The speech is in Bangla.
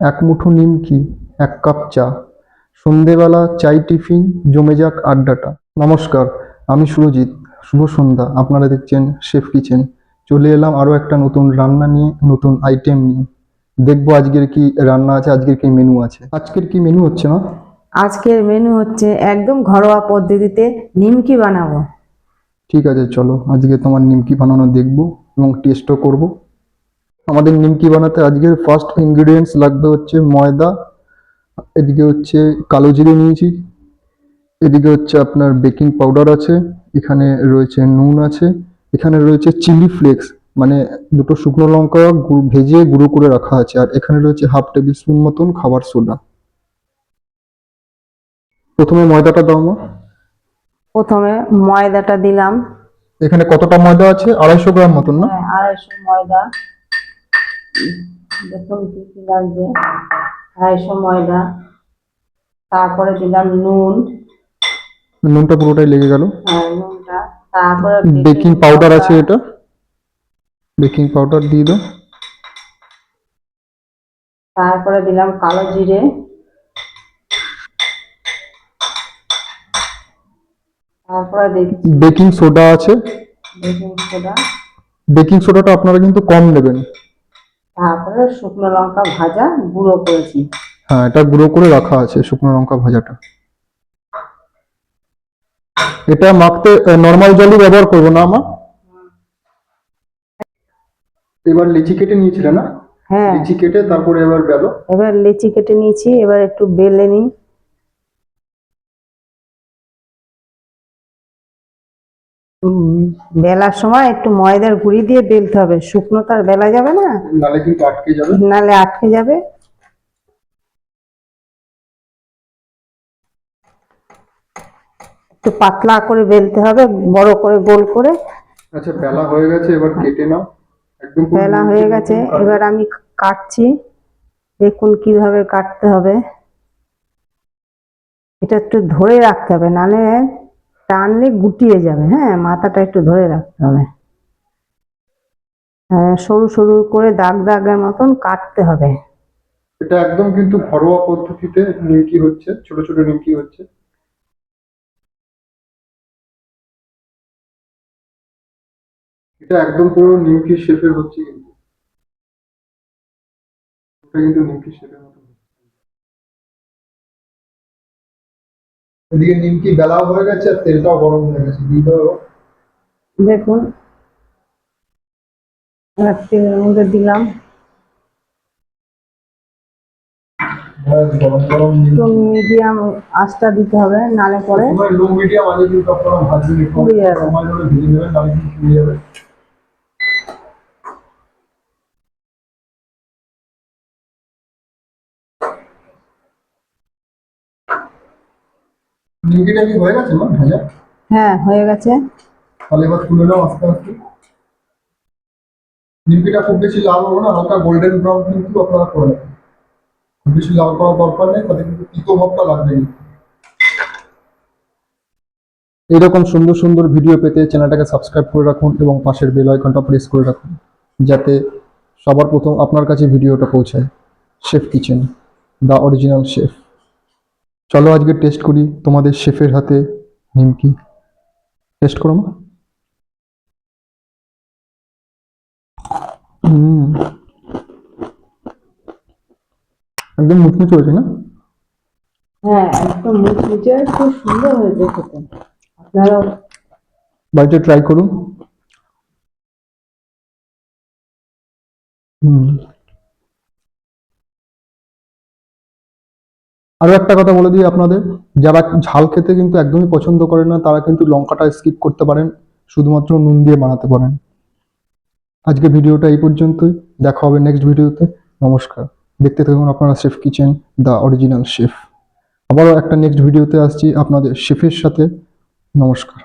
এক মুঠো নিমকি এক কাপ চা। সন্ধেবেলা চাই টিফিন জমে যাক আড্ডাটা। নমস্কার আমি সুরজিৎ। শুভ সন্ধ্যা আপনারা দেখছেন শেফ কিচেন। চলে এলাম আরও একটা নতুন রান্না নিয়ে নতুন আইটেম নিয়ে। দেখব আজকের কি রান্না আছে আজকের কি মেনু আছে। আজকের কি মেনু হচ্ছে না আজকের মেনু হচ্ছে একদম ঘরোয়া পদ্ধতিতে নিমকি বানাবো। ঠিক আছে চলো। আজকে তোমার নিমকি বানানো দেখব এবং টেস্টও করব। আমাদের নিমকি বানাতে? আজকের ফার্স্ট ইনগ্রিডিয়েন্টস লাগবে হচ্ছে ময়দা এদিকে হচ্ছে কালো জিরে নিয়েছি এদিকে হচ্ছে আপনার বেকিং পাউডার আছে এখানে রয়েছে নুন আছে এখানে রয়েছে চিলি ফ্লেক্স মানে দুটো শুকনো লঙ্কা ভেজে গুঁড়ো করে রাখা আছে আর এখানে রয়েছে হাফ টেবিল স্পুন মতন খাবার সোডা প্রথমে ময়দাটা দাও মা। প্রথমে ময়দাটা দিলাম। এখানে কতটা ময়দা আছে? আড়াইশো গ্রাম মতন না? হ্যাঁ, আড়াইশো ময়দা। দেখুন কি কি লাগছে আড়াইশো ময়দা তারপরে দিলাম নুন। নুনটা পুরোটাই লেগে গেল। হ্যাঁ, নুনটা। তারপরে বেকিং পাউডার আছে এটা। বেকিং পাউডার দিয়ে দাও। তারপরে দিলাম কালো জিরে। তারপরে বেকিং সোডা আছে। Baking soda. বেকিং সোডাটা আপনারা কিন্তু কম নেবেন। তারপরে শুকনো লঙ্কা ভাজা গুঁড়ো করেছি। হ্যাঁ এটা গুঁড়ো করে রাখা আছে শুকনো লঙ্কা ভাজাটা। এটা মাখতে নর্মাল জলই ব্যবহার করব না আমা এবার লিচি কেটে নিয়েছিলে না? হ্যাঁ। লিচি কেটে তারপরে এবার বেলো? এবার লিচি কেটে নিয়েছি এবার একটু বেলে নিই। বেলার সময় একটু ময়দার গুঁড়ি দিয়ে বেলতে হবে। শুকনো তো আর বেলা যাবে না। নালে কিন্তু আটকে যাবে। নালে আটকে যাবে। একটু পাতলা করে বেলতে হবে বড় করে গোল করে। আচ্ছা বেলা হয়ে গেছে এবার কেটে নাও। একদম বেলা হয়ে গেছে। এবার আমি কাটছি। দেখুন কীভাবে কাটতে হবে। এটা একটু ধরে রাখতে হবে নালে টানলে গুটিয়ে যাবে হ্যাঁ মাথাটা একটু ধরে রাখতে হবে। হ্যাঁ, সরু সরু করে দাগ দাগের মতন কাটতে হবে। এটা একদম কিন্তু ঘরোয়া পদ্ধতিতে নিমকি হচ্ছে ছোট ছোট নিমকি হচ্ছে। এটা একদম পুরো নিমকি শেপের হচ্ছে কিন্তু। এটা কিন্তু নিমকি শেপের মতো এদিকে নিমকি বেলাও হয়ে গেছে আর তেলটাও গরম হয়ে গেছে দিয়ে দেখুন। তেলের মধ্যে দিলাম। নিমকি। মিডিয়াম আঁচটা দিতে হবে নালে পরে লো মিডিয়াম আগে কিন্তু আপনারা ভাজবেন একটু। সময় ধরে ভেজে নেবেন নাহলে কিন্তু পুড়ে যাবে। নিমকিটা কি হয়ে গেছে না ভাজা হ্যাঁ হয়ে গেছে। তাহলে এবার তুলে নাও আস্তে আস্তে। নিমকিটা খুব বেশি লাল হবে না হালকা গোল্ডেন ব্রাউন কিন্তু আপনারা করে নেবেন। খুব বেশি লাল করার দরকার নেই তাতে কিন্তু তিতো ভাবটা লাগবে এরকম সুন্দর সুন্দর ভিডিও পেতে চ্যানেলটাকে সাবস্ক্রাইব করে রাখুন এবং পাশের বেল আইকনটা প্রেস করে রাখুন যাতে সবার প্রথম আপনার কাছে ভিডিওটা পৌঁছায়। Chef kitchen the original chef চলো আজকে টেস্ট করি তোমাদের শেফের হাতে নিমকি। টেস্ট করো মা। একদম মুচমুচে হয়েছে না? হ্যাঁ একদম মুচমুচে খুব সুন্দর হয়েছে খেতে। আপনারাও বাড়িতে ট্রাই করুন। হুম। আরও একটা কথা বলে দিই আপনাদের, যারা ঝাল খেতে কিন্তু একদমই পছন্দ করে না, তারা কিন্তু লঙ্কাটা স্কিপ করতে পারেন, শুধুমাত্র নুন দিয়ে বানাতে পারেন। আজকে ভিডিওটা এই পর্যন্তই, দেখা হবে নেক্সট ভিডিওতে, নমস্কার। দেখতে থাকুন আপনারা chef kitchen the original chef আবারও একটা নেক্সট ভিডিওতে আসছি আপনাদের শেফের সাথে, নমস্কার।